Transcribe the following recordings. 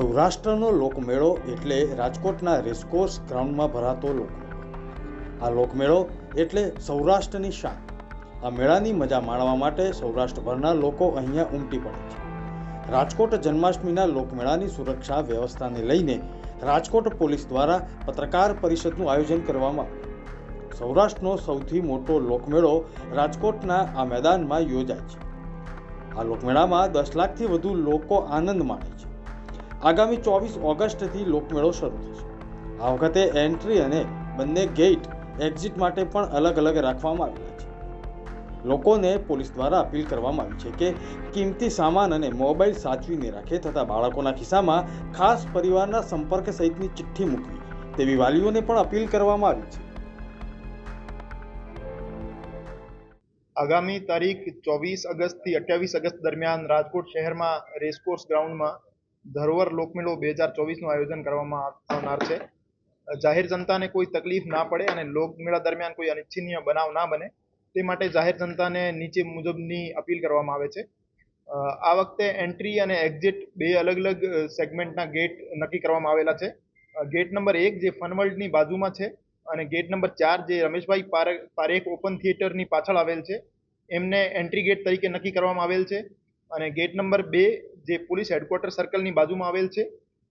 સૌરાષ્ટ્રનો લોકમેળો એટલે રાજકોટના રેસકોર્સ ગ્રાઉન્ડમાં ભરાતો લોકમેળો આ લોકમેળો એટલે સૌરાષ્ટ્રની શાન. આ મેળાની મજા માણવા માટે સૌરાષ્ટ્રભરના લોકો અહીંયા ઉમટી પડે છે. રાજકોટ જન્માષ્ટમીના લોકમેળાની સુરક્ષા વ્યવસ્થાને લઈને રાજકોટ પોલીસ દ્વારા પત્રકાર પરિષદનું આયોજન કરવામાં આવ્યું. સૌરાષ્ટ્રનો સૌથી મોટો લોકમેળો રાજકોટના આ મેદાનમાં યોજાય છે. આ લોકમેળામાં દસ લાખથી વધુ લોકો આનંદ માણે છે. આગામી ચોવીસ ઓગસ્ટથી લોકમેળો શરૂ થશે. આ વખતે એન્ટ્રી અને બંને ગેટ એક્ઝિટ માટે પણ અલગ અલગ રાખવામાં આવ્યા છે. લોકોને પોલીસ દ્વારા અપીલ કરવામાં આવી છે કે કિંમતી સામાન અને મોબાઈલ સાચવીને રાખે તથા બાળકોના ખિસ્સામાં ખાસ પરિવારના સંપર્ક સહિતની ચિઠ્ઠી મૂકવી તેવી વાલીઓને પણ અપીલ કરવામાં આવી છે. આગામી તારીખ ચોવીસ અગસ્ટથી અઠ્યાવીસ અગસ્ત દરમિયાન રાજકોટ શહેરમાં રેસકોર્સ ગ્રાઉન્ડમાં ધરોહર લોકમેળો બે હજાર ચોવીસનું આયોજન કરવામાં આવનાર છે. જાહેર જનતાને કોઈ તકલીફ ના પડે અને લોકમેળા દરમિયાન કોઈ અનિચ્છનીય બનાવ ના બને, તે માટે જાહેર જનતાને નીચે મુજબની અપીલ કરવામાં આવે છે. આ વખતે એન્ટ્રી અને એક્ઝિટ બે અલગ અલગ સેગમેન્ટના ગેટ નક્કી કરવામાં આવેલા છે. ગેટ નંબર એક જે ફનવર્લ્ડની બાજુમાં છે અને ગેટ નંબર ચાર જે રમેશભાઈ પારેખ ઓપન થિયેટરની પાછળ આવેલ છે, એમને એન્ટ્રી ગેટ તરીકે નક્કી કરવામાં આવેલ છે. અને ગેટ નંબર બે જે પોલીસ હેડક્વાર્ટર સર્કલની બાજુમાં આવેલ છે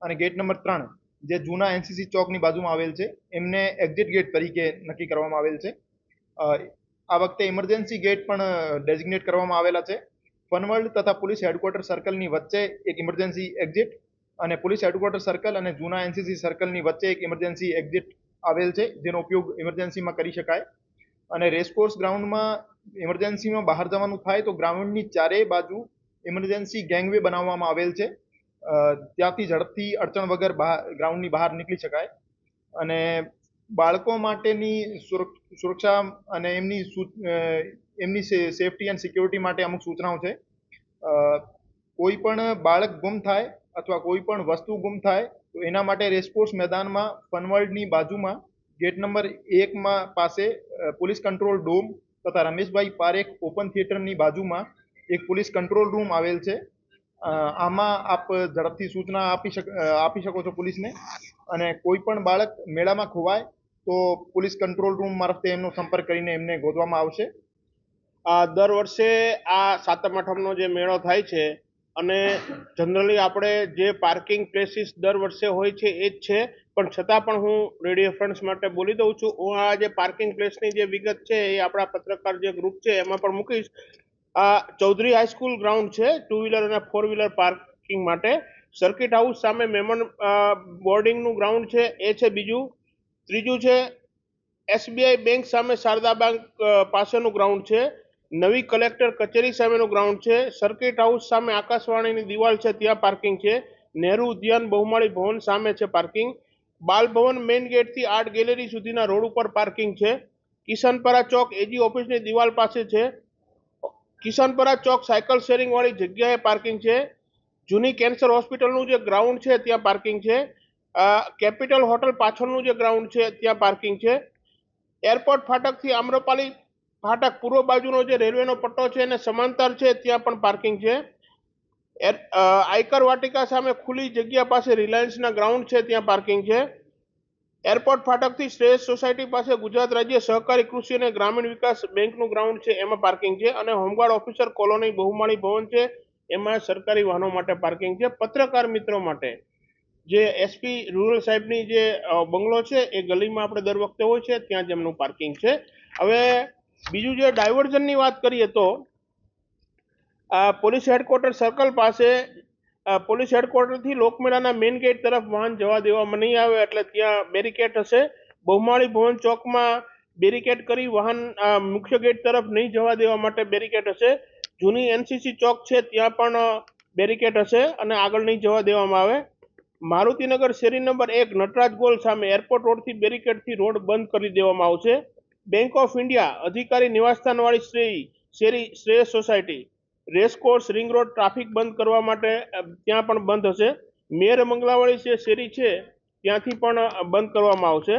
અને ગેટ નંબર ત્રણ, જે જૂના એનસીસી ચોકની બાજુમાં આવેલ છે, એમને એક્ઝિટ ગેટ તરીકે નક્કી કરવામાં આવેલ છે. આ વખતે ઇમરજન્સી ગેટ પણ ડેઝિગ્નેટ કરવામાં આવેલા છે. ફનવર્લ્ડ તથા પોલીસ હેડક્વાર્ટર સર્કલની વચ્ચે એક ઇમરજન્સી એક્ઝિટ અને પોલીસ હેડક્વાર્ટર સર્કલ અને જૂના એનસીસી સર્કલની વચ્ચે એક ઇમરજન્સી એક્ઝિટ આવેલ છે, જેનો ઉપયોગ ઇમરજન્સીમાં કરી શકાય. અને રેસકોર્સ ગ્રાઉન્ડમાં ઇમરજન્સીમાં બહાર જવાનું થાય તો ગ્રાઉન્ડની ચારેય બાજુ ઇમરજન્સી ગેંગવે બનાવવામાં આવેલ છે. ત્યાંથી ઝડપથી અડચણ વગર બહાર, ગ્રાઉન્ડની બહાર નીકળી શકાય. અને બાળકો માટેની સુરક- સુરક્ષા અને એમની એમની સેફટી એન્ડ સિક્યોરિટી માટે અમુક સૂચનાઓ છે. કોઈ પણ બાળક ગુમ થાય અથવા કોઈ પણ વસ્તુ ગુમ થાય, તો એના માટે રેસકોર્સ મેદાનમાં ફનવર્લ્ડની બાજુમાં, ગેટ નંબર એકમાં પાસે પોલીસ કંટ્રોલ ડોમ તથા રમેશભાઈ પારેખ ઓપન થિયેટરની બાજુમાં એક પોલીસ કંટ્રોલ રૂમ આવેલ છે. આમાં આપ ઝડપથી સૂચના આપી શક આપી શકો છો પોલીસને. અને કોઈ પણ બાળક મેળામાં ખોવાય તો પોલીસ કંટ્રોલ રૂમ મારફતે એમનો સંપર્ક કરીને એમને ગોતવામાં આવશે. દર વર્ષે આ સાતમ આઠમનો જે મેળો થાય છે અને જનરલી આપણે જે પાર્કિંગ પ્લેસીસ દર વર્ષે હોય છે એ જ છે. પણ છતાં પણ હું રેડિયો ફ્રેન્ડ્સ માટે બોલી દઉં છું. હું આ જે પાર્કિંગ પ્લેસની જે વિગત છે એ આપણા પત્રકાર જે ગ્રુપ છે એમાં પણ મૂકીશ. આ ચૌધરી હાઈસ્કૂલ ગ્રાઉન્ડ છે ટુ વ્હીલર અને ફોર વ્હીલર પાર્કિંગ માટે. સર્કિટ હાઉસ સામે મેમન બોર્ડિંગનું ગ્રાઉન્ડ છે, એ છે બીજું. ત્રીજું છે એસબીઆઈ બેંક સામે શારદા બેંક પાસેનું ગ્રાઉન્ડ છે. નવી કલેક્ટર કચેરી સામેનું ગ્રાઉન્ડ છે. સર્કિટ હાઉસ સામે આકાશવાણીની દિવાલ છે, ત્યાં પાર્કિંગ છે. નહેરુ ઉદ્યાન બહુમાળી ભવન સામે છે પાર્કિંગ બાલભવન મેઇન ગેટથી આર્ટ ગેલેરી સુધીના રોડ ઉપર પાર્કિંગ છે. કિશનપરા ચોક એજી ઓફિસની દિવાલ પાસે છે. કિશનપરા ચોક સાયકલ શેરિંગ વાળી જગ્યાએ પાર્કિંગ છે. જૂની કેન્સર હોસ્પિટલનું જે ગ્રાઉન્ડ છે, ત્યાં પાર્કિંગ છે. કેપિટલ હોટલ પાછળનું જે ગ્રાઉન્ડ છે, ત્યાં પાર્કિંગ છે. એરપોર્ટ ફાટકથી આમ્રપાલી ફાટક પૂર્વ બાજુનો જે રેલવેનો પટ્ટો છે એને સમાંતર છે, ત્યાં પણ પાર્કિંગ છે. એર- આયકર વાટિકા સામે ખુલ્લી જગ્યા પાસે રિલાયન્સના ગ્રાઉન્ડ છે, ત્યાં પાર્કિંગ છે. એરપોર્ટ ફાટકથી શ્રેષ્ઠ સોસાયટી પાસે ગુજરાત રાજ્ય સહકારી કૃષિ અને ગ્રામીણ વિકાસ બેંકનું ગ્રાઉન્ડ છે. એમાં પાર્કિંગ છે અને હોમગાર્ડ ઓફિસર કોલોની બહુમાળી ભવન છે. એમાં સરકારી વાહનો માટે પાર્કિંગ છે. પત્રકાર મિત્રો માટે જે એસપી રૂરલ સાહેબની જે બંગલો છે એ ગલીમાં આપણે દર વખતે હોય છે, ત્યાં જ એમનું પાર્કિંગ છે. હવે બીજું જે ડાયવર્ઝનની વાત કરીએ તો પોલીસ હેડક્વાર્ટર સર્કલ પાસે પોલીસ હેડક્વાર્ટરથી લોકમેળાના મેઇન ગેટ તરફ વાહન જવા દેવામાં નહીં આવે એટલે ત્યાં બેરિકેડ હશે. બહુમાળી ભવન ચોકમાં બેરિકેડ કરી વાહન મુખ્ય ગેટ તરફ નહીં જવા દેવા માટે બેરિકેડ હશે. જૂની એનસીસી ચોક છે ત્યાં પણ બેરિકેડ હશે અને આગળ નહીં જવા દેવામાં આવે. મારુતિનગર શેરી નંબર એક, નટરાજ ગોલ સામે એરપોર્ટ રોડથી બેરિકેડથી રોડ બંધ કરી દેવામાં આવશે. બેંક ઓફ ઇન્ડિયા અધિકારી નિવાસસ્થાનવાળી શ્રી શેરી Shrey society. Racecourse ring road, traffic બંધ કરવા માટે ત્યાં પણ બંધ હશે. મેર મંગલાવાળી જે શેરી છે, ત્યાંથી પણ બંધ કરવામાં આવશે.